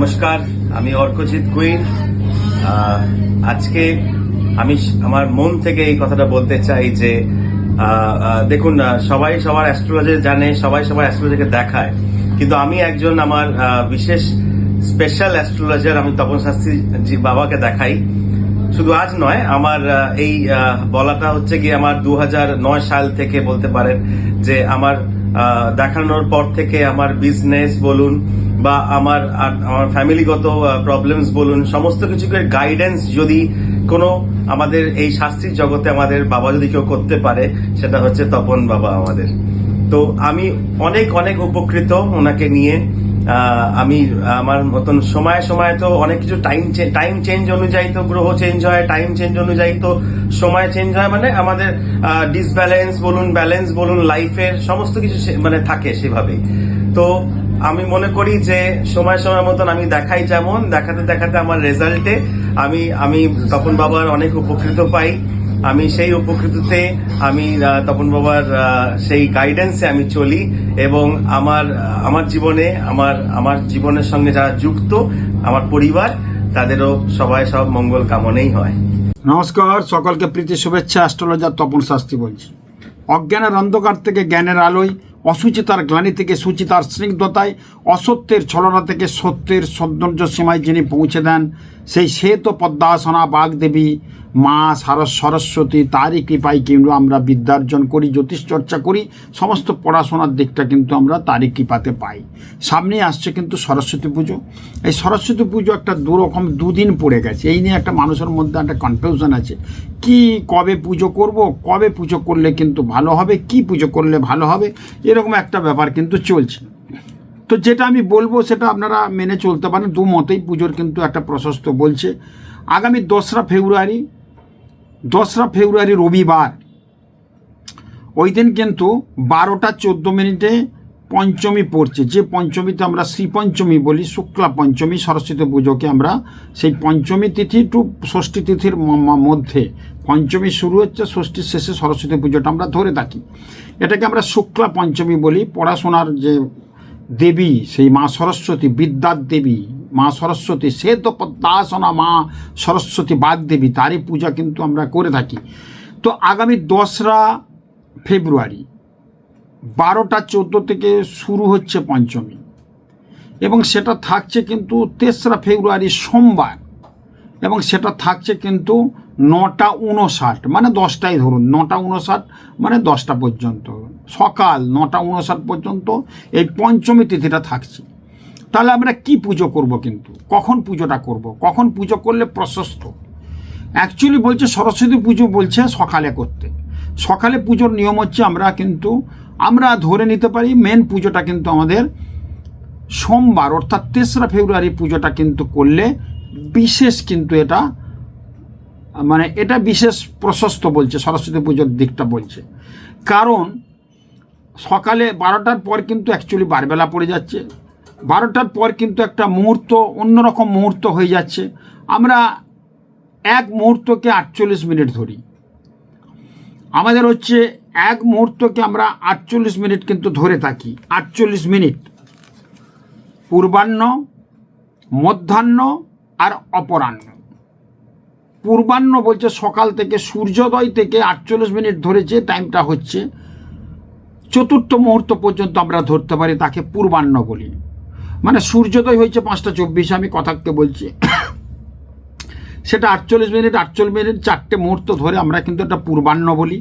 নমস্কার, আমি অর্কজিৎ কুইন। আজকে আমি আমার মন থেকে এই কথাটা বলতে চাই যে দেখুন সবাই সবার অ্যাস্ট্রোলজি জানে, সবাই সবার অ্যাস্ট্রোলজিকে দেখায়। কিন্তু আমি একজন আমার বিশেষ স্পেশাল অ্যাস্ট্রোলজার আমি তপন শাস্ত্রী বাবাকে দেখাই। শুধু আজ নয়, আমার এই বলাটা হচ্ছে কি আমার দু সাল থেকে বলতে পারেন যে আমার দেখানোর পর থেকে আমার বিজনেস বলুন বা আমার আমার ফ্যামিলিগত প্রবলেমস বলুন, সমস্ত কিছুকে গাইডেন্স যদি কোনো আমাদের এই শাস্ত্রীর জগতে আমাদের বাবা যদি কেউ করতে পারে, সেটা হচ্ছে তপন বাবা আমাদের। তো আমি অনেক অনেক উপকৃত ওনাকে নিয়ে। আমি, আমার মতন সময় সময় তো অনেক কিছু টাইম টাইম চেঞ্জ অনুযায়ী তো গ্রহ চেঞ্জ হয় টাইম চেঞ্জ অনুযায়ী তো সময় চেঞ্জ হয় মানে আমাদের ডিসব্যালেন্স বলুন ব্যালেন্স বলুন লাইফের সমস্ত কিছু মানে থাকে সেভাবেই। তো আমি মনে করি যে সময় সময় মতন আমি দেখাই যেমন, দেখাতে দেখাতে আমার রেজাল্টে আমি আমি তপন বাবার অনেক উপকৃত পাই। আমি সেই উপকৃততে আমি তপন বাবার সেই গাইডেন্সে আমি চলি এবং আমার আমার জীবনে, আমার আমার জীবনের সঙ্গে যারা যুক্ত, আমার পরিবার, তাদেরও সবাই সব মঙ্গল কামনেই হয়। নমস্কার, সকলকে প্রীতি, শুভেচ্ছা অ্যাস্ট্রোলজার তপন শাস্তি বলছি। অজ্ঞানের অন্ধকার থেকে জ্ঞানের আলোয় অসুচিতার গ্লানি থেকে সুচিতার স্নিগ্ধতায়, অসত্যের ছলনা থেকে সত্যের সৌন্দর্য সীমায় যিনি পৌঁছে দেন, সেই শ্বেত পদ্মাসনা বাগদেবী মা সারস সরস্বতী, তারই কৃপায় কিন্তু আমরা বিদ্যার্জন করি জ্যোতিষ চর্চা করি, সমস্ত পড়াশোনার দিকটা কিন্তু আমরা তারই কৃপাতে পাই। সামনে আসছে কিন্তু সরস্বতী পুজো। এই সরস্বতী পুজো একটা দুরকম দুদিন পড়ে গেছে। এই নিয়ে একটা মানুষের মধ্যে একটা কনফিউশন আছে। কি কবে পুজো করব, কবে পুজো করলে কিন্তু ভালো হবে, কি পুজো করলে ভালো হবে, এরকম একটা ব্যাপার কিন্তু চলছে। তো যেটা আমি বলব সেটা আপনারা মেনে চলতে পারেন। দু মতেই পুজোর কিন্তু একটা প্রশস্ত বলছে। আগামী দোসরা ফেব্রুয়ারি দোসরা ফেব্রুয়ারি রবিবার। ওই দিন কিন্তু বারোটা চোদ্দ মিনিটে পঞ্চমী পড়ছে। যে পঞ্চমীতে আমরা শ্রীপঞ্চমী বলি, শুক্লা পঞ্চমী, সরস্বতী পুজোকে আমরা সেই পঞ্চমী তিথি টু ষষ্ঠী তিথির মধ্যে পঞ্চমী শুরু হচ্ছে, ষষ্ঠীর শেষে সরস্বতী পুজোটা আমরা ধরে থাকি। এটাকে আমরা শুক্লা পঞ্চমী বলি। পড়াশোনার যে দেবী, সেই মা সরস্বতী, বিদ্যার দেবী মা সরস্বতী, সে তো পদ্মাসনা মা সরস্বতী বাগদেবী, তারই পূজা কিন্তু আমরা করে থাকি। তো আগামী দশরা ফেব্রুয়ারি, বারোটা চোদ্দ থেকে শুরু হচ্ছে পঞ্চমী। এবং সেটা থাকছে কিন্তু তেসরা ফেব্রুয়ারি সোমবার, এবং সেটা থাকছে কিন্তু নটা উনষাট মানে দশটাই ধরুন, নটা উনষাট মানে দশটা পর্যন্ত। সকাল নটা উনষাট পর্যন্ত এই পঞ্চমী তিথিটা থাকছে। তাহলে আমরা কি পুজো করব কিন্তু? কখন পুজোটা করব? কখন পুজো করলে প্রশস্ত? অ্যাকচুয়ালি বলছে সরস্বতী পুজো বলছে সকালে করতে। সকালে পুজোর নিয়ম হচ্ছে আমরা কিন্তু, আমরা ধরে নিতে পারি মেন পুজোটা কিন্তু আমাদের সোমবার, অর্থাৎ তেসরা ফেব্রুয়ারি পুজোটা কিন্তু করলে বিশেষ কিন্তু এটা মানে এটা বিশেষ প্রশস্ত বলছে, সরস্বতী পুজোর দিকটা বলছে। কারণ সকালে বারোটার পর কিন্তু অ্যাকচুয়ালি বারবেলা পড়ে যাচ্ছে। বারোটার পর কিন্তু একটা মুহূর্ত, অন্যরকম মুহূর্ত হয়ে যাচ্ছে। আমরা এক মুহূর্তকে আটচল্লিশ মিনিট ধরি। আমাদের হচ্ছে এক মুহূর্তকে আমরা আটচল্লিশ মিনিট কিন্তু ধরে থাকি। আটচল্লিশ মিনিট। পূর্বাহ্ন, মধ্যাহ্ন আর অপরাহ্ন। পূর্বাহ্ন বলছে সকাল থেকে সূর্যোদয় থেকে আটচল্লিশ মিনিট ধরে যে টাইমটা হচ্ছে, চতুর্থ মুহূর্ত পর্যন্ত আমরা ধরতে পারি তাকে পূর্বাহ্ন বলি। মানে সূর্যোদয় হয়েছে পাঁচটা চব্বিশে, আমি কথাকে বলছি। সেটা আটচল্লিশ মিনিট আটচল্লিশ মিনিট, চারটে মুহূর্ত ধরে আমরা কিন্তু এটা পূর্বাহ্ন বলি।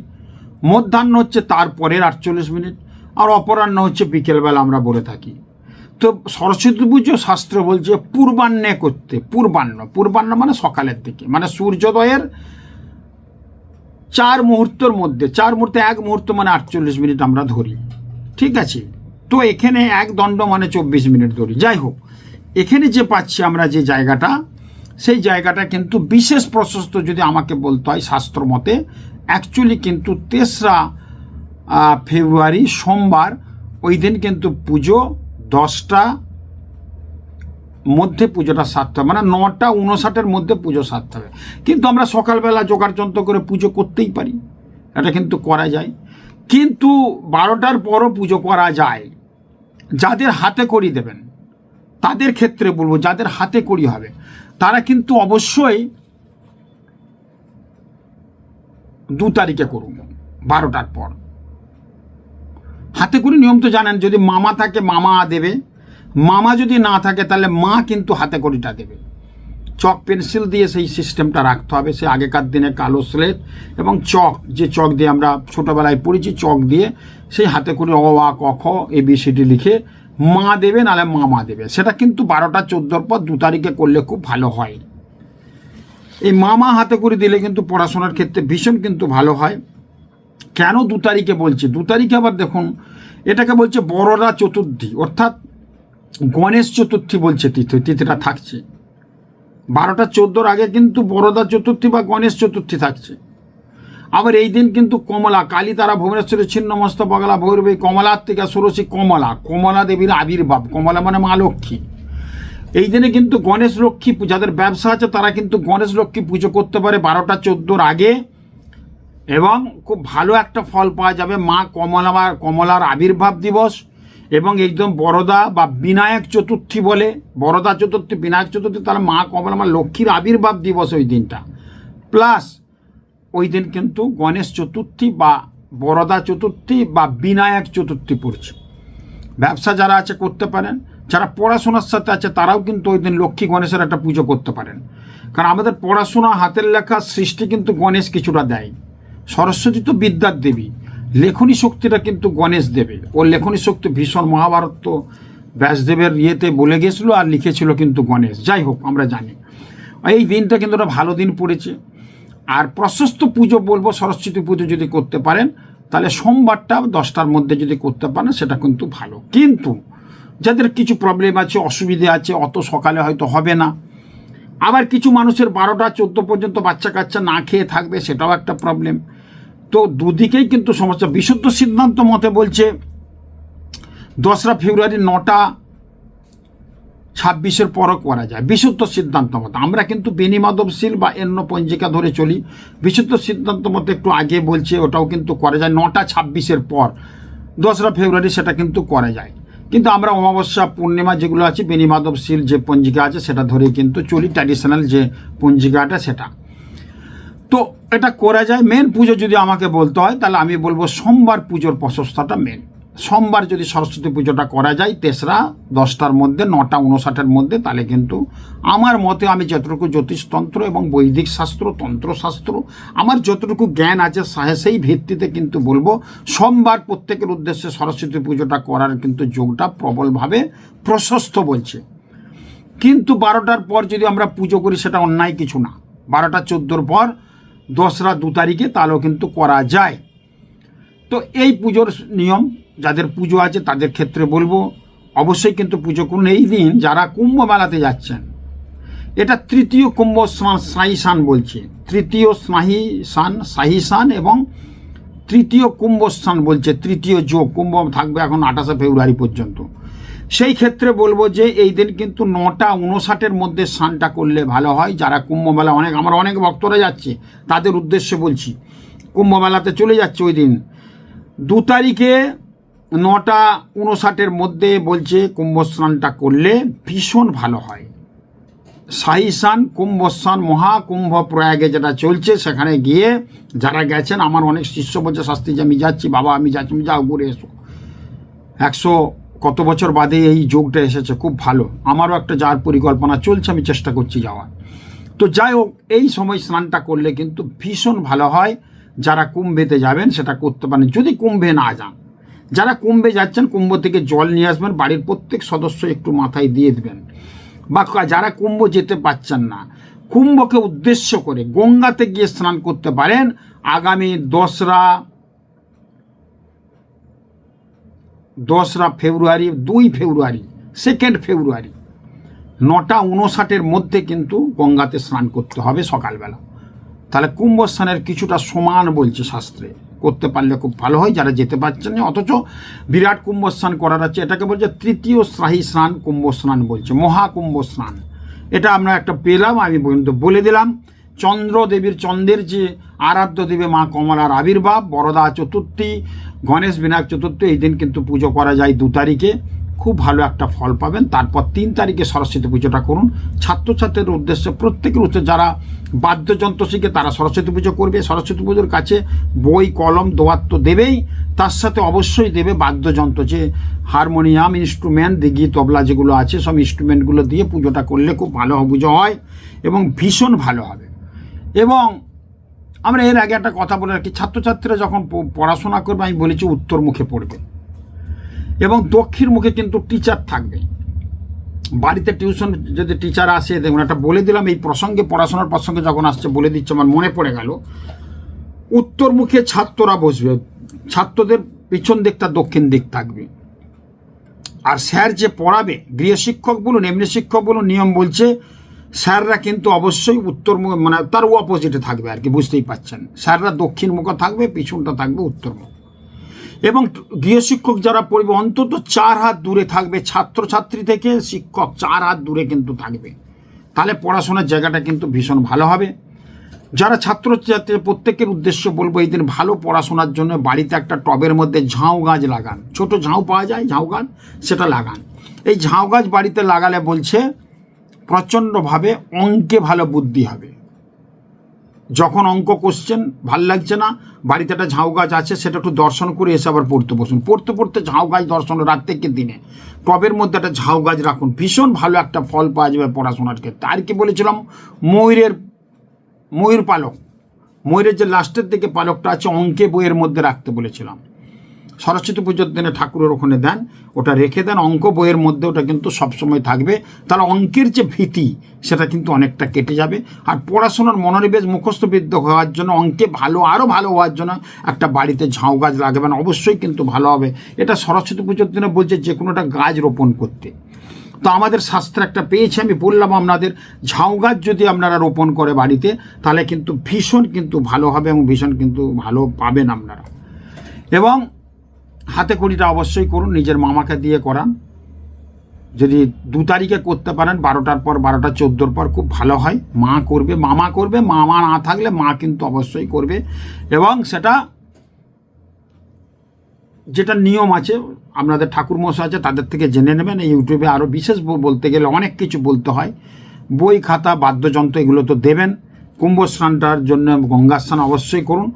মধ্যাহ্ন হচ্ছে তারপরের আটচল্লিশ মিনিট, আর অপরাহ্ন হচ্ছে বিকেলবেলা আমরা বলে থাকি। তো সরস্বতী পুজো শাস্ত্র বলছে পূর্বাহ্নে করতে, পূর্বাহ্ন। পূর্বাহ্ন মানে সকালের দিকে মানে সূর্যোদয়ের চার মুহূর্তের মধ্যে, চার মুহূর্তে এক মুহূর্ত মানে আটচল্লিশ মিনিট আমরা ধরি। ঠিক আছে? তো এখানে এক দণ্ড মানে চব্বিশ মিনিট ধরি। যাই হোক, এখানে যে পাচ্ছি আমরা যে জায়গাটা, সেই জায়গাটা কিন্তু বিশেষ প্রশস্ত যদি আমাকে বলতে হয় শাস্ত্র মতে অ্যাকচুয়ালি কিন্তু তেসরা ফেব্রুয়ারি সোমবার, ওই দিন কিন্তু পুজো দশটা মধ্যে পুজোটা সারতে হবে। মানে নটা উনষাটের মধ্যে পুজো সারতে হবে। কিন্তু আমরা সকালবেলা জোগাড় যন্ত্র করে পুজো করতেই পারি। এটা কিন্তু করা যায়। কিন্তু বারোটার পরও পুজো করা যায়। যাদের হাতে করি দেবেন, তাদের ক্ষেত্রে বলব যাদের হাতে করি হবে, তারা কিন্তু অবশ্যই দু তারিখে করুন, বারোটার পর। হাতে করি নিয়ম তো জানেন, যদি মামা থাকে মামা দেবে, মামা যদি না থাকে তাহলে মা কিন্তু হাতে করিটা দেবে। চক পেন্সিল দিয়ে সেই সিস্টেমটা রাখতে হবে। সে আগেকার দিনে কালো স্লেট এবং চক, যে চক দিয়ে আমরা ছোটোবেলায় পড়েছি, চক দিয়ে সেই হাতে করে অ, আ, ক, খ, এ, বি, সি, ডি লিখে মা দেবে, নাহলে মামা দেবে। সেটা কিন্তু বারোটা চোদ্দোর পর দু তারিখে করলে খুব ভালো হয়। এই মামা হাতে করে দিলে কিন্তু পড়াশোনার ক্ষেত্রে ভীষণ কিন্তু ভালো হয়। কেন দু তারিখে বলছি? দু তারিখে আবার দেখুন, এটাকে বলছে বড়রা চতুর্থী, অর্থাৎ গণেশ চতুর্থী বলছে তিথি, তিথিটা থাকছে। বারোটা চোদ্দোর আগে কিন্তু বড়দা চতুর্থী বা গণেশ চতুর্থী থাকছে। আবার এই দিন কিন্তু কমলা, কালী তারা ভুবনেশ্বরের ছিন্নমস্ত বগলা ভৈরবী কমলার থেকে ষোড়শী কমলা কমলা দেবীর আবির্ভাব, কমলা মানে মা লক্ষ্মী। এই দিনে কিন্তু গণেশ লক্ষ্মী যাদের ব্যবসা আছে তারা কিন্তু গণেশ লক্ষ্মী পুজো করতে পারে বারোটা চোদ্দোর আগে এবং খুব ভালো একটা ফল পাওয়া যাবে মা কমলা কমলার আবির্ভাব দিবস। এবং একদম বরদা বা বিনায়ক চতুর্থী বলে, বরদা চতুর্থী, বিনায়ক চতুর্থী তাহলে মা কমলা মা লক্ষ্মীর আবির্ভাব দিবস ওই দিনটা। প্লাস ওই দিন কিন্তু গণেশ চতুর্থী বা বরদা চতুর্থী বা বিনায়ক চতুর্থী পড়ছে। ব্যবসা যারা আছে করতে পারেন, যারা পড়াশোনার সাথে আছে, তারাও কিন্তু ওই দিন লক্ষ্মী গণেশের একটা পুজো করতে পারেন। কারণ আমাদের পড়াশোনা হাতের লেখা সৃষ্টি কিন্তু গণেশ কিছুটা দেয়। সরস্বতী তো বিদ্যার দেবী। লেখনী শক্তিটা কিন্তু গণেশ দেবে। ওর লেখনী শক্তি ভীষণ মহাভারত তো ব্যাসদেবের ইয়েতে বলে গেছিল আর লিখেছিল কিন্তু গণেশ। যাই হোক, আমরা জানি। এই দিনটা কিন্তু একটা ভালো দিন পড়েছে। আর প্রশস্ত পুজো বলব, সরস্বতী পুজো যদি করতে পারেন, তাহলে সোমবারটা দশটার মধ্যে যদি করতে পারেন, সেটা কিন্তু ভালো। কিন্তু যাদের কিছু প্রবলেম আছে, অসুবিধে আছে, অত সকালে হয়তো হবে না। আবার কিছু মানুষের বারোটা, চোদ্দ পর্যন্ত বাচ্চা কাচ্চা না খেয়ে থাকবে, সেটাও একটা প্রবলেম তো দুদিকেই কিন্তু সমস্যা। বিশুদ্ধ সিদ্ধান্ত মতে বলছে, দশরা ফেব্রুয়ারি নটা ছাব্বিশের পরও করা যায়। বিশুদ্ধ সিদ্ধান্ত মতো। আমরা কিন্তু বেনিমাধবশীল বা অন্য পঞ্জিকা ধরে চলি। বিশুদ্ধ সিদ্ধান্ত মতো একটু আগে বলছে, ওটাও কিন্তু করা যায়। নটা ছাব্বিশের পর দশরা ফেব্রুয়ারি সেটা কিন্তু করা যায়। কিন্তু আমরা অমাবস্যা, পূর্ণিমা যেগুলো আছে বেনিমাধবশীল যে পঞ্জিকা আছে, সেটা ধরে কিন্তু চলি। ট্র্যাডিশনাল যে পঞ্জিকাটা, সেটা। তো এটা করা যায় মেন পুজো যদি আমাকে বলতে হয়, তাহলে আমি বলব সোমবার পুজোর প্রশস্তাটা মেন সোমবার যদি সরস্বতী পুজোটা করা যায়, তেসরা দশটার মধ্যে, নটা উনষাটের মধ্যে, তাহলে কিন্তু আমার মতে আমি যতটুকু জ্যোতিষতন্ত্র এবং বৈদিক শাস্ত্র, তন্ত্রশাস্ত্র, আমার যতটুকু জ্ঞান আছে সেই ভিত্তিতে কিন্তু বলব সোমবার প্রত্যেকের উদ্দেশ্যে সরস্বতী পুজোটা করার কিন্তু যোগটা প্রবলভাবে প্রশস্ত বলছে। কিন্তু বারোটার পর যদি আমরা পুজো করি, সেটা অন্যায় কিছু না। বারোটা চোদ্দোর পর দশরা দু তারিখে তাহলেও কিন্তু করা যায়। তো এই পুজোর নিয়ম, যাদের পুজো আছে তাদের ক্ষেত্রে বলব, অবশ্যই কিন্তু পুজো করুন। এই দিন যারা কুম্ভ মেলাতে যাচ্ছেন, এটা তৃতীয় কুম্ভ স্নায়ী সান বলছে। তৃতীয় স্নায়ী সান শাহী সান এবং তৃতীয় কুম্ভ স্থান বলছে। তৃতীয় যোগ কুম্ভ থাকবে এখন আঠাশে ফেব্রুয়ারি পর্যন্ত। সেই ক্ষেত্রে বলব যে এই দিন কিন্তু নটা উনষাটের মধ্যে স্নানটা করলে ভালো হয়। যারা কুম্ভমেলা অনেক, আমার অনেক ভক্তরা যাচ্ছে, তাদের উদ্দেশ্যে বলছি, কুম্ভমেলাতে চলে যাচ্ছে ওই দিন। দু তারিখে নটা উনষাটের মধ্যে বলছে কুম্ভ স্নানটা করলে ভীষণ ভালো হয়। শাহিসান কুম্ভস্থান মহাকুম্ভ প্রয়াগে যেটা চলছে, সেখানে গিয়ে যারা গেছেন, আমার অনেক শিষ্য বলছে, শাস্তি যে আমি যাচ্ছি, বাবা আমি যাচ্ছি আমি যাও, ঘুরে এসো। একশো কত বছর বাদে এই যোগটা এসেছে, খুব ভালো। আমারও একটা যাওয়ার পরিকল্পনা চলছে, আমি চেষ্টা করছি যাওয়ার। তো যাই হোক, এই সময় স্নানটা করলে কিন্তু ভীষণ ভালো হয়। যারা কুম্ভেতে যাবেন, সেটা করতে পারেন। যদি কুম্ভে না যান, যারা কুম্ভে যাচ্ছেন, কুম্ভ থেকে জল নিয়ে আসবেন, বাড়ির প্রত্যেক সদস্য একটু মাথায় দিয়ে দেবেন। বা যারা কুম্ভ যেতে পারছেন না, কুম্ভকে উদ্দেশ্য করে গঙ্গাতে গিয়ে স্নান করতে পারেন। আগামী দশরা দশরা ফেব্রুয়ারি, দুই ফেব্রুয়ারি সেকেন্ড ফেব্রুয়ারি। নটা উনষাটের মধ্যে কিন্তু গঙ্গাতে স্নান করতে হবে সকালবেলা। তাহলে কুম্ভ স্নানের কিছুটা সমান বলছে শাস্ত্রে। করতে পারলে খুব ভালো হয়, যারা যেতে পারছেন না, অথচ বিরাট কুম্ভ স্নান করার আছে, এটাকে বলছে তৃতীয় স্নায়ী স্নান কুম্ভ স্নান বলছে মহাকুম্ভ স্নান এটা আমরা একটা পেলাম, আমি বলে দিলাম। চন্দ্র দেবীর চন্দ্রের যে আরাধ্য দেবী মা কমলার আবির্ভাব, বরদা চতুর্থী, গণেশ বিনায়ক চতুর্থী, এই দিন কিন্তু পুজো করা যায় দু তারিখে। খুব ভালো একটা ফল পাবেন। তারপর তিন তারিখে সরস্বতী পুজোটা করুন। ছাত্রছাত্রীদের উদ্দেশ্যে প্রত্যেকের উদ্দেশ্যে যারা বাদ্যযন্ত্র শিখে তারা সরস্বতী পুজো করবে। সরস্বতী পুজোর কাছে বই, কলম, দোয়ার তো দেবেই। তার সাথে অবশ্যই দেবে বাদ্যযন্ত্র, যে হারমোনিয়াম ইনস্ট্রুমেন্ট দিঘি, তবলা যেগুলো আছে, সব ইনস্ট্রুমেন্টগুলো দিয়ে পুজোটা করলে খুব ভালো পুজো হয় এবং ভীষণ ভালো হবে। এবং আমরা এর আগে একটা কথা বলে রাখি, ছাত্রছাত্রীরা যখন পড়াশোনা করবে, আমি বলেছি উত্তর মুখে পড়বে। এবং দক্ষিণ মুখে কিন্তু টিচার থাকবে। বাড়িতে টিউশন যদি টিচার আসে, দেখুন একটা বলে দিলাম, এই প্রসঙ্গে, পড়াশোনার প্রসঙ্গে যখন আসছে, বলে দিচ্ছে, আমার মনে পড়ে গেল, উত্তর মুখে ছাত্ররা বসবে। ছাত্রদের পিছন দিকটা দক্ষিণ দিক থাকবে। আর স্যার যে পড়াবে, গৃহশিক্ষক বলুন, এমনি শিক্ষক বলুন, নিয়ম বলছে স্যাররা কিন্তু অবশ্যই উত্তর মুখ মানে তার অপোজিটে থাকবে আর কি, বুঝতেই পাচ্ছেন। স্যাররা দক্ষিণ মুখ থাকবে, পিছনটা থাকবে উত্তর মুখ। এবং গৃহশিক্ষক যারা পড়বে, অন্তত চার হাত দূরে থাকবে, ছাত্রছাত্রী থেকে শিক্ষক চার হাত দূরে কিন্তু থাকবে। তাহলে পড়াশোনার জায়গাটা কিন্তু ভীষণ ভালো হবে। যারা ছাত্র ছাত্রছাত্রী প্রত্যেকের উদ্দেশ্য বলব, এই দিন ভালো পড়াশোনার জন্য বাড়িতে একটা টবের মধ্যে ঝাউ গাছ লাগান। ছোট ঝাউ পাওয়া যায়, ঝাউ গাছ, সেটা লাগান। এই ঝাউ গাছ বাড়িতে লাগালে বলছে প্রচণ্ডভাবে অঙ্কে ভালো বুদ্ধি হবে। যখন অঙ্ক কোশ্চেন ভালো লাগছে না, বাড়িতে একটা ঝাউ গাছ আছে, সেটা একটু দর্শন করে এসে আবার পড়তে বসুন। পড়তে পড়তে ঝাউ গাছ দর্শন রাত থেকে দিনে? টবের মধ্যে একটা ঝাউ গাছ রাখুন। ভীষণ ভালো একটা ফল পাওয়া যাবে পড়াশোনার ক্ষেত্রে। আর কি বলেছিলাম? ময়ূরের, ময়ূর পালক। ময়ূরের যে লাস্টের দিকে পালকটা আছে, অঙ্কে বইয়ের মধ্যে রাখতে বলেছিলাম। সরস্বতী পুজোর দিনে ঠাকুরের ওখানে দেন, ওটা রেখে দেন, অঙ্ক বইয়ের মধ্যে ওটা কিন্তু সবসময় থাকবে। তাহলে অঙ্কের যে ভীতি, সেটা কিন্তু অনেকটা কেটে যাবে। আর পড়াশোনার মনোনিবেশ মুখস্থবিদ্য হওয়ার জন্য, অঙ্কে ভালো আরও ভালো হওয়ার জন্য একটা বাড়িতে ঝাউ গাছ লাগাবেন অবশ্যই কিন্তু ভালো হবে। এটা সরস্বতী পুজোর দিনে বলছে যে কোনো একটা গাছ রোপণ করতে। তো আমাদের শাস্ত্রে একটা পেয়েছি, আমি বললাম আপনাদের, ঝাউ গাছ যদি আপনারা রোপণ করে বাড়িতে, তাহলে কিন্তু ভীষণ কিন্তু ভালো হবে এবং ভীষণ কিন্তু ভালো পাবেন আপনারা। এবং হাতে কড়িটা অবশ্যই করুন, নিজের মামাকে দিয়ে করান। যদি দু তারিখে করতে পারেন, বারোটার পর, বারোটা চোদ্দোর পর খুব ভালো হয়। মা করবে, মামা করবে, মামা না থাকলে মা কিন্তু অবশ্যই করবে। এবং সেটা যেটা নিয়ম আছে, আপনাদের ঠাকুর মশাই আছে, তাদের থেকে জেনে নেবেন। ইউটিউবে আরও বিশেষ বলতে গেলে অনেক কিছু বলতে হয়। বই খাতা, বাদ্যযন্ত্র এগুলো তো দেবেন। কুম্ভ স্নানটার জন্য গঙ্গা স্নান অবশ্যই করুন।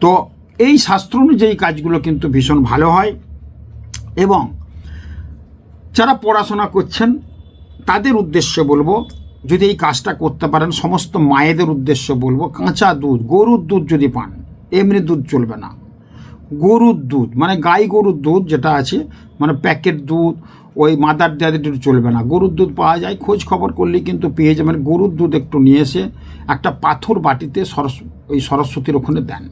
তো এই শাস্ত্র অনুযায়ী কাজগুলো কিন্তু ভীষণ ভালো হয় এবং যারা পড়াশোনা করছেন, তাদের উদ্দেশ্যে বলব, যদি এই কাজটা করতে পারেন, সমস্ত মায়েদের উদ্দেশ্য বলব, কাঁচা দুধ, গরুর দুধ যদি পান, এমনি দুধ চলবে না। গরুর দুধ মানে গাই গরুর দুধ যেটা আছে মানে প্যাকেট দুধ, ওই মাদার ডেয়ারি দুধ চলবে না। গরুর দুধ পাওয়া যায়, খোঁজ খবর করলেই কিন্তু পেয়ে যাবেন। গরুর দুধ একটু নিয়ে এসে একটা পাথর বাটিতে সরস, ওই সরস্বতীর ওখানে দেন।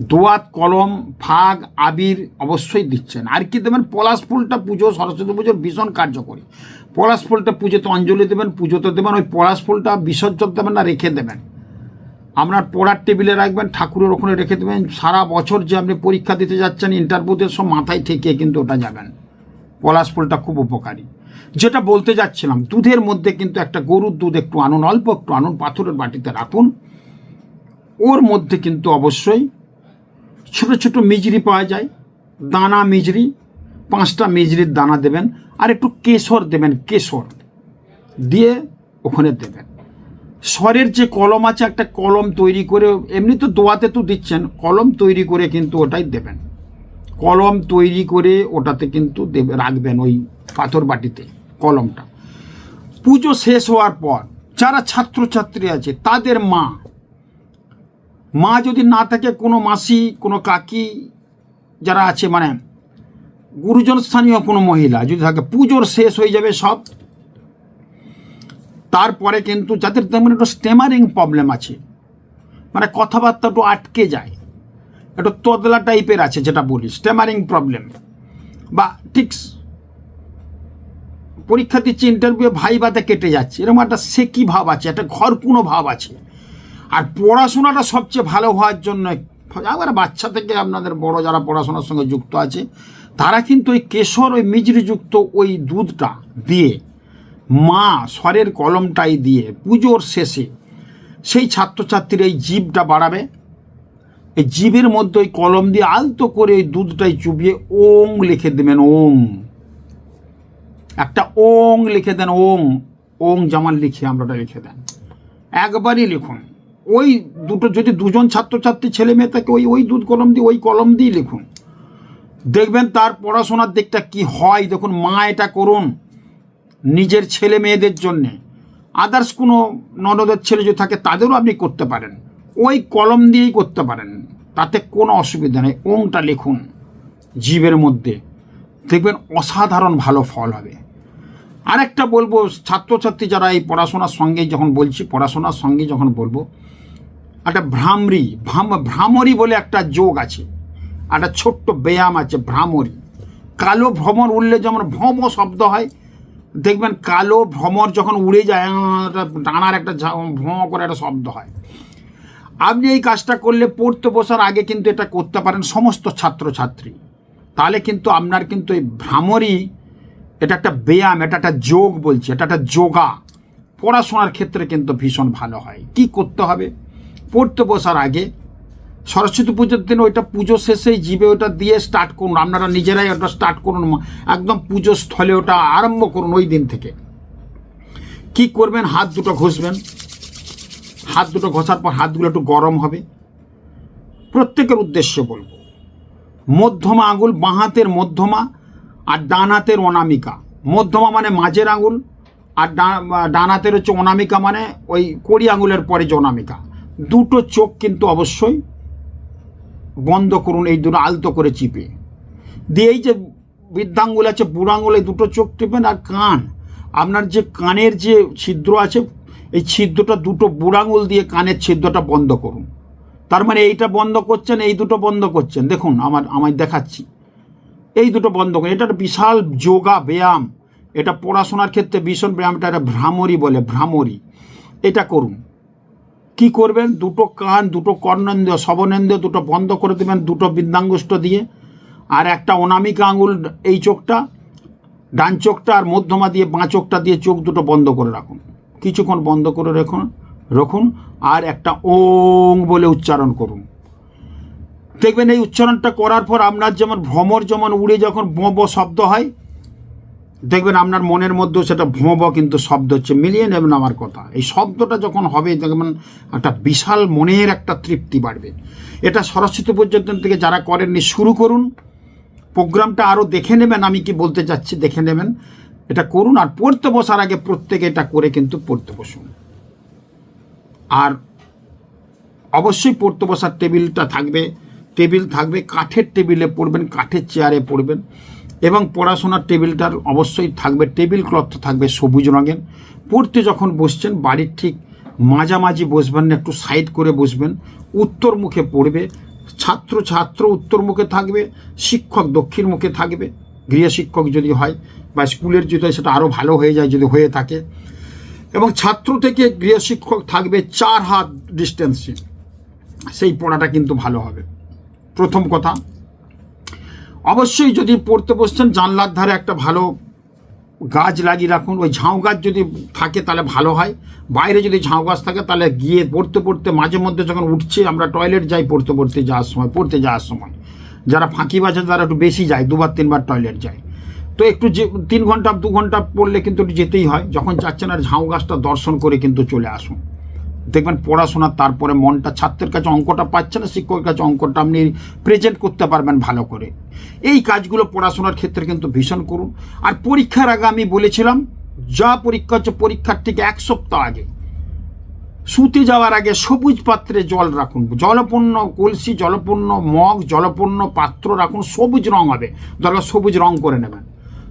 দোয়াত, কলম, ফাগ, আবির অবশ্যই দিচ্ছেন। আর কি দেবেন? পলাশ ফুলটা পুজো, সরস্বতী পুজোর ভীষণ কার্যকরী। পলাশ ফুলটা পুজোতে অঞ্জলি দেবেন, পুজোতে দেবেন, ওই পলাশ ফুলটা বিসর্জন দেবেন না, রেখে দেবেন। আপনার পড়ার টেবিলে রাখবেন, ঠাকুরের ওখানে রেখে দেবেন। সারা বছর যে আপনি পরীক্ষা দিতে যাচ্ছেন, ইন্টারভিউতে সব মাথায় ঠেকিয়ে কিন্তু ওটা যাবেন। পলাশ ফুলটা খুব উপকারী। যেটা বলতে যাচ্ছিলাম, দুধের মধ্যে কিন্তু একটা গরুর দুধ একটু আনুন, অল্প একটু আনুন, পাথরের বাটিতে রাখুন। ওর মধ্যে কিন্তু অবশ্যই ছোট ছোট মিজরি পাওয়া যায়। দানা মিজরি, পাঁচটা মিজরির দানা দেবেন আর একটু কেশর দেবেন, কেশর দিয়ে ওখানে দেবেন। স্বরের যে কলম আছে, একটা কলম তৈরি করে, এমনি তো দোয়াতে তো দিচ্ছেন, কলম তৈরি করে কিন্তু ওটাই দেবেন। কলম তৈরি করে ওটাতে কিন্তু দেবে, রাখবেন ওই পাথর বাটিতে কলমটা। পুজো শেষ হওয়ার পর যারা ছাত্রছাত্রী আছে, তাদের মা মা যদি না থাকে, কোনো মাসি, কোনো কাকি যারা আছে মানে গুরুজন স্থানীয় কোনো মহিলা যদি থাকে, পুজোর শেষ হয়ে যাবে সব। তারপরে কিন্তু যাদের তেমন একটু স্টেমারিং প্রবলেম আছে মানে কথাবার্তা একটু আটকে যায়, একটু তদলা টাইপের আছে যেটা বলি স্টেমারিং প্রবলেম বা ঠিক পরীক্ষা দিচ্ছে ইন্টারভিউ ভাই বাতে কেটে যাচ্ছে, এরকম একটা সেকি ভাব আছে, একটা ঘরকুনো ভাব আছে। আর পড়াশোনাটা সবচেয়ে ভালো হওয়ার জন্য আবার বাচ্চা থেকে আপনাদের বড় যারা পড়াশোনার সঙ্গে যুক্ত আছে, তারা কিন্তু ওই কেশর, ওই মিজরিযুক্ত ওই দুধটা দিয়ে, মা স্বরের কলমটাই দিয়ে পুজোর শেষে সেই ছাত্রছাত্রীর এই জীবটা বাড়াবে। এই জীবের মধ্যে ওই কলম দিয়ে আলতো করে ওই দুধটাই চুবিয়ে ওং লিখে দেবেন, ওং। একটা ওং লিখে দেন, ওং। ওং জামান লিখে আমরাটা লিখে দেন। একবারই লিখুন। ওই দুটো যদি দুজন ছাত্রছাত্রী ছেলে মেয়ে থাকে, ওই ওই দুধ কলম দিয়ে, ওই কলম দিয়ে লিখুন। দেখবেন তার পড়াশোনার দিকটা কি হয়? দেখুন, মা এটা করুন নিজের ছেলে মেয়েদের জন্যে। আদার্স কোনো ননদের ছেলে যদি থাকে, তাদেরও আপনি করতে পারেন। ওই কলম দিয়েই করতে পারেন। তাতে কোনো অসুবিধা নেই। ওংটা লিখুন জীবের মধ্যে। দেখবেন অসাধারণ ভালো ফল হবে। আরেকটা বলব, ছাত্রছাত্রী যারা এই পড়াশোনার সঙ্গে যখন বলছি, পড়াশোনার সঙ্গে যখন বলব, একটা ভ্রামরি, ভ্রাম, ভ্রামরি বলে একটা যোগ আছে, একটা ছোট্ট ব্যায়াম আছে, ভ্রামরি। কালো ভ্রমর উঠলে যেমন ভ্রম শব্দ হয়, দেখবেন কালো ভ্রমর যখন উড়ে যায়, একটা ডানার একটা ভ্রম করে একটা শব্দ হয়। আপনি এই কাজটা করলে পড়তে বসার আগে কিন্তু এটা করতে পারেন সমস্ত ছাত্রছাত্রী। তাহলে কিন্তু আপনার কিন্তু এই ভ্রামরি এটা একটা ব্যায়াম, এটা একটা যোগ বলছে, এটা একটা যোগা। পড়াশোনার ক্ষেত্রে কিন্তু ভীষণ ভালো হয়। কি করতে হবে? পড়তে বসার আগে সরস্বতী পুজোর দিন ওইটা পুজো শেষেই জীবে ওটা দিয়ে স্টার্ট করুন। আপনারা নিজেরাই ওটা স্টার্ট করুন। একদম পুজো স্থলে ওটা আরম্ভ করুন ওই দিন থেকে। কি করবেন? হাত দুটো ঘষবেন। হাত দুটো ঘষার পর হাতগুলো একটু গরম হবে। প্রত্যেকের উদ্দেশ্য বলব, মধ্যমা আঙুল, বাঁ হাতের মধ্যমা আর ডান হাতের অনামিকা। মধ্যমা মানে মাঝের আঙুল, আর ডান হাতের হচ্ছে অনামিকা মানে ওই কড়ি আঙুলের পরে যে অনামিকা। দুটো চোখ কিন্তু অবশ্যই বন্ধ করুন, এই দুটো আলতো করে চিপে। দিয়ে এই যে বৃদ্ধাঙ্গুল আছে বুড়াঙ্গুল এই দুটো চোখ টিপেন আর কান। আপনার যে কানের যে ছিদ্র আছে, এই ছিদ্রটা দুটো বুড়াঙ্গুল দিয়ে কানের ছিদ্রটা বন্ধ করুন। তার মানে এইটা বন্ধ করছেন, এই দুটো বন্ধ করছেন। দেখুন, আমার আমায় দেখাচ্ছি। এই দুটো বন্ধ করে এটা একটা বিশাল যোগা ব্যায়াম। এটা পড়াশোনার ক্ষেত্রে ভীষণ ব্যায়াম, এটা একটা ভ্রামরি বলে, ভ্রামরি। এটা করুন। কি করবেন? দুটো কান, দুটো কর্ণেন্দ্রিয়, শবনেন্দ্রিয় দুটো বন্ধ করে দেবেন, দুটো বৃদ্ধাঙ্গুষ্ঠ দিয়ে। আর একটা অনামিকা আঙুল, এই চোখটা, ডান চোখটা আর মধ্যমা দিয়ে বাঁ চোখটা দিয়ে চোখ দুটো বন্ধ করে রাখুন। কিছুক্ষণ বন্ধ করে রাখুন রাখুন। আর একটা ওং বলে উচ্চারণ করুন। দেখবেন এই উচ্চারণটা করার পর আপনার যেমন ভ্রমর যেমন উড়ে যখন ব ব শব্দ হয়, দেখবেন আপনার মনের মধ্যেও সেটা ভ্রম কিন্তু শব্দ হচ্ছে, মিলিয়ে নেবেন আমার কথা। এই শব্দটা যখন হবে, দেখবেন একটা বিশাল মনের একটা তৃপ্তি বাড়বে। এটা সরস্বতী পর্যন্ত থেকে যারা করেননি, শুরু করুন। প্রোগ্রামটা আরও দেখে নেবেন, আমি কি বলতে চাচ্ছি, দেখে নেবেন। এটা করুন আর পড়তে বসার আগে প্রত্যেকে এটা করে কিন্তু পড়তে বসুন। আর অবশ্যই পড়তে বসার টেবিলটা থাকবে। টেবিল থাকবে, কাঠের টেবিলে পড়বেন, কাঠের চেয়ারে পড়বেন এবং পড়াশোনার টেবিলটার অবশ্যই থাকবে, টেবিল ক্লথ থাকবে সবুজ রঙের। পড়তে যখন বসছেন, বাড়ির ঠিক মাঝামাঝি বসবেন না, একটু সাইড করে বসবেন, উত্তর মুখে পড়বে ছাত্র ছাত্র উত্তর মুখে থাকবে, শিক্ষক দক্ষিণ মুখে থাকবে, গৃহ শিক্ষক যদি হয় বা স্কুলের যদি সেটা আরও ভালো হয়ে যায় যদি হয়ে থাকে। এবং ছাত্র থেকে গৃহ শিক্ষক থাকবে চার হাত ডিস্টেন্সে, সেই পড়াটা কিন্তু ভালো হবে। প্রথম কথা। অবশ্যই যদি পড়তে বসছেন, জানলার ধারে একটা ভালো গাছ লাগিয়ে রাখুন। ওই ঝাউ গাছ যদি থাকে, তাহলে ভালো হয়। বাইরে যদি ঝাউ গাছ থাকে, তাহলে গিয়ে পড়তে পড়তে, মাঝে মধ্যে যখন উঠছে, আমরা টয়লেট যাই পড়তে পড়তে যাওয়ার সময়, পড়তে যাওয়ার সময়। যারা ফাঁকি বাজে, তারা একটু বেশি যায়, দুবার, তিনবার টয়লেট যায়। তো একটু যে, তিন ঘণ্টা, দু ঘণ্টা পড়লে কিন্তু একটু যেতেই হয়। যখন যাচ্ছেন আর ঝাউ গাছটা দর্শন করে কিন্তু চলে আসুন। দেখবেন পড়াশোনা, তারপরে মনটা ছাত্রের কাছে অঙ্কটা পাচ্ছে না, শিক্ষকের কাছে অঙ্কটা আপনি প্রেজেন্ট করতে পারবেন ভালো করে। এই কাজগুলো পড়াশোনার ক্ষেত্রে কিন্তু ভীষণ করুন। আর পরীক্ষার আগে আমি বলেছিলাম, যা পরীক্ষা হচ্ছে পরীক্ষার ঠিক এক সপ্তাহ আগে। শুতে যাওয়ার আগে সবুজ পাত্রে জল রাখুন। জলপূর্ণ কলসি জলপূর্ণ মগ জলপূর্ণ পাত্র রাখুন, সবুজ রং হবে। দরকার সবুজ রং করে নেবেন।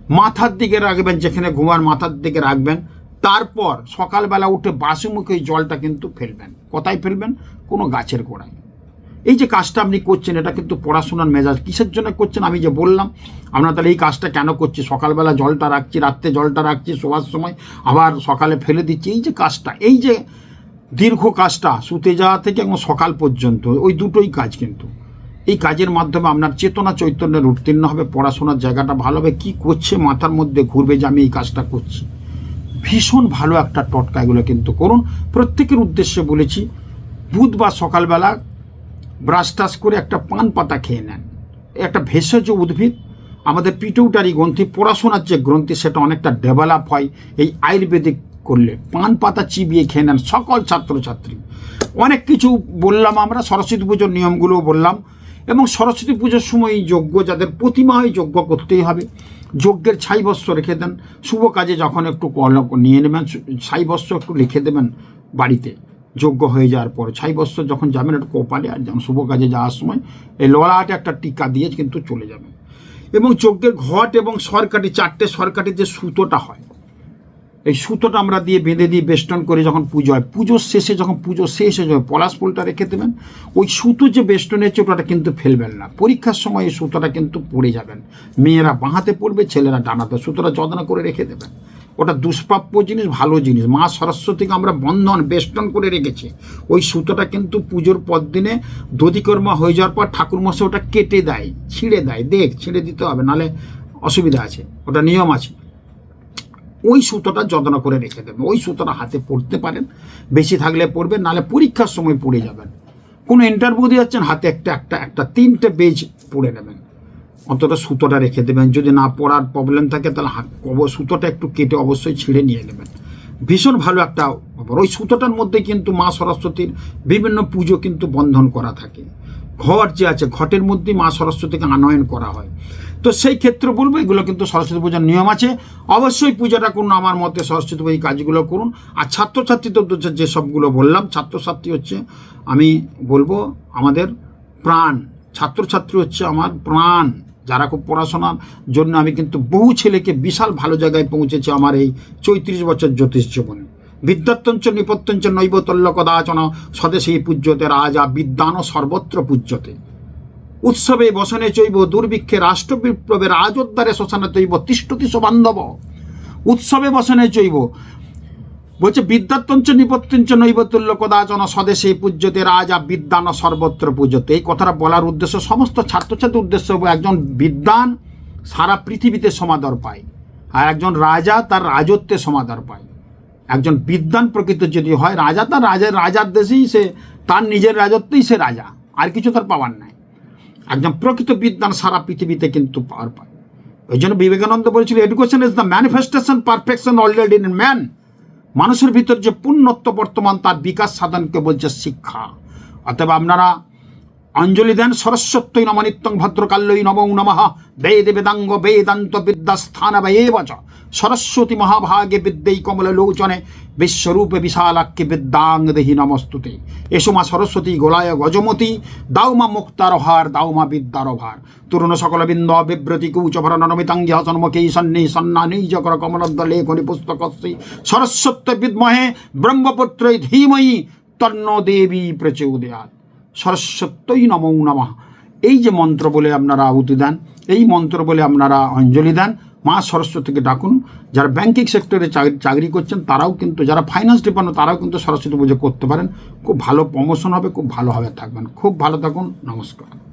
মাথার দিকে রাখবেন, যেখানে ঘুমার মাথার দিকে রাখবেন। তারপর সকালবেলা উঠে বাসি মুখে জলটা কিন্তু ফেলবেন। কোথায় ফেলবেন? কোনো গাছের গোড়ায়। এই যে কাজটা আপনি করছেন, এটা কিন্তু পড়াশোনার মেজাজ। কিসের জন্য করছেন? আমি যে বললাম, আমরা তাহলে এই কাজটা কেন করছি? সকালবেলা জলটা রাখছি, রাত্রে জলটা রাখছি শোয়ার সময় আবার সকালে ফেলে দিচ্ছি। এই যে কাজটা, এই যে দীর্ঘ কাজটা শুতে যাওয়া থেকে এবং সকাল পর্যন্ত, ওই দুটোই কাজ কিন্তু। এই কাজের মাধ্যমে আপনার চেতনা চৈতন্যের উত্তীর্ণ হবে, পড়াশোনার জায়গাটা ভালো হবে। কী করছে মাথার মধ্যে ঘুরবে যে আমি এই কাজটা করছি? ভীষণ ভালো একটা টটকা এগুলো কিন্তু করুন। প্রত্যেকের উদ্দেশ্যে বলেছি, বুধবার সকালবেলা ব্রাশ টাশ করে একটা পান পাতা খেয়ে নেন। একটা ভেষজ উদ্ভিদ, আমাদের পিটুটারি গ্রন্থি, পড়াশোনার যে গ্রন্থি, সেটা অনেকটা ডেভেলপ হয়। এই আয়ুর্বেদিক করলে পান পাতা চিবিয়ে খেয়ে নেন সকল ছাত্রছাত্রী। অনেক কিছু বললাম আমরা, সরস্বতী পুজোর নিয়মগুলো বললাম। এবং সরস্বতী পুজোর সময় যজ্ঞ যাদের প্রতিমা হয় যজ্ঞ করতেই হবে। যজ্ঞের ছাই বস্ত্র রেখে দেন। শুভ কাজে যখন একটু কলক নিয়ে নেবেন, ছাই বস্ত্র একটু লিখে দেবেন বাড়িতে। যোগ্য হয়ে যাওয়ার পর ছাই বস্ত্র যখন যাবেন একটু কপালে আর যেমন শুভ কাজে যাওয়ার সময় এই ললাটে একটা টিকা দিয়ে কিন্তু চলে যাবেন। এবং যজ্ঞের ঘট এবং সরকারি চারটে সরকারি যে সুতোটা হয় এই সুতোটা আমরা দিয়ে বেঁধে দিয়ে বেষ্টন করে যখন পুজো হয়, পুজোর শেষে যখন পুজো শেষ হয়ে যাবে, পলাশ ফুলটা রেখে দেবেন, ওই সুতো যে বেষ্টনের চোটাটা কিন্তু ফেলবেন না। পরীক্ষার সময় এই সুতোটা কিন্তু পড়ে যাবেন। মেয়েরা বাঁহাতে পড়বে, ছেলেরা ডানাতে, সুতোটা যত্ন করে রেখে দেবেন। ওটা দুষ্প্রাপ্য জিনিস, ভালো জিনিস। মা সরস্বতীকে আমরা বন্ধন, বেষ্টন করে রেখেছি। ওই সুতোটা কিন্তু পুজোর পর দিনে দধিকর্মা হয়ে যাওয়ার পর ঠাকুরমশাই ওটা কেটে দেয়, ছিঁড়ে দেয়। দেখ, ছিঁড়ে দিতে হবে, নালে অসুবিধা আছে। ওটা নিয়ম আছে। ওই সুতোটা যত্ন করে রেখে দেবেন, ওই সুতোটা হাতে পড়তে পারেন, বেশি থাকলে পড়বেন, নাহলে পরীক্ষার সময় পড়ে যাবেন। কোনো ইন্টারভিউ দিয়ে যাচ্ছেন, হাতে একটা একটা একটা, তিনটে পেজ পড়ে নেবেন। অন্তত সুতোটা রেখে দেবেন, যদি না পড়ার প্রবলেম থাকে, তাহলে সুতোটা একটু কেটে অবশ্যই ছিঁড়ে নিয়ে নেবেন। ভীষণ ভালো একটা ওই সুতোটার মধ্যে কিন্তু মা সরস্বতীর বিভিন্ন পুজো কিন্তু বন্ধন করা থাকে। ঘট যে আছে, ঘটের মধ্যে মা সরস্বতীকে আনয়ন করা হয়। তো সেই ক্ষেত্রে বলব, এগুলো কিন্তু সরস্বতী পূজার নিয়ম আছে। অবশ্যই পূজাটা করুন, আমার মতে সরস্বতী পুজো এই কাজগুলো করুন। আর ছাত্রছাত্রীদের উদ্দেশ্যে যে সবগুলো বললাম, ছাত্রছাত্রী হচ্ছে, আমি বলব, আমাদের প্রাণ। ছাত্রছাত্রী হচ্ছে আমার প্রাণ। যারা খুব পড়াশোনার জন্য আমি কিন্তু বহু ছেলেকে বিশাল ভালো জায়গায় পৌঁছেছে আমার এই চৌত্রিশ বছর জ্যোতিষ জীবনে। বিদ্যাত্যঞ্চ নিপত্যঞ্চ নৈবতল্য কদাচন স্বদেশী পূজ্যতে রাজা বিদ্যান সর্বত্র পূজ্যতে। উৎসবে বসনে চৈব দুর্ভিক্ষে রাষ্ট্র বিপ্লবে রাজোদ্ধারে শ্মশানে তৈব তিষ্ঠতি বান্ধব উৎসবে বসনে চৈব, বলছে বিদ্যাত্যঞ্চ নিপত্যঞ্চ নৈবতুল্য কদাচন স্বদেশে পূজ্যতে রাজা বিদ্যান সর্বত্র পূজ্যতে। এই কথাটা বলার উদ্দেশ্য সমস্ত ছাত্রছাত্রীর উদ্দেশ্য একজন বিদ্যান সারা পৃথিবীতে সমাদর পায়। আর একজন রাজা তার রাজত্বে সমাদর পায়। একজন বিদ্যান প্রকৃত যদি হয় রাজা, তার রাজার রাজার দেশেই সে, তার নিজের রাজত্বেই সে রাজা। আর কিছু তার পাওয়ার নাই। একজন প্রকৃত বিদ্যান সারা পৃথিবীতে কিন্তু পাওয়ার পায়। ওই জন্য বিবেকানন্দ বলেছিল education is the manifestation perfection already in man মানুষের ভিতর যে পুণ্যত্ব বর্তমান, তার বিকাশ সাধনকে বলছে শিক্ষা। অতএব আপনারা অঞ্জলি দেন সরস্বত্যই নম নিত্যং ভদ্রকাল্যই নমৌ নমঃ। বেদ বেদাঙ্গ বেদান্ত বিদ্যা স্থান বচ। সরস্বতী মহাভাগে বিদ্যেই কমল লোচনে। বিশ্বরূপে বিশালাক্যে বিদ্যাং দেহি নমস্তুতে। এসো মা সরস্বতী গোলায় গজমতি। দাও মা মুক্তার ভার দাও মা বিদ্যার ভার তরুণ সকল বিন্দ বিব্রতি কুচভর নমিতাঙ্গি হসন্মুখী সন্নি সন্নানি জকর কমলদ্দ লেখনি পুস্তকশ্রী সরস্বত্য বিদ্মহে ব্রহ্মপুত্রই ধীময়ী তন্ন দেবী প্রচোদয়াত। সরস্বত্যই নম নমঃ। এই যে মন্ত্র বলে আপনারা আহুতি দেন, এই মন্ত্র বলে আপনারা অঞ্জলি দেন, মা সরস্বতীকে ডাকুন। যারা ব্যাঙ্কিং সেক্টরে চাকরি চাকরি করছেন, তারাও কিন্তু, যারা ফাইন্যান্স ডিপার্টমেন্ট তারাও কিন্তু সরস্বতী পুজো করতে পারেন। খুব ভালো প্রমোশন হবে, খুব ভালোভাবে থাকবেন। খুব ভালো থাকুন, নমস্কার।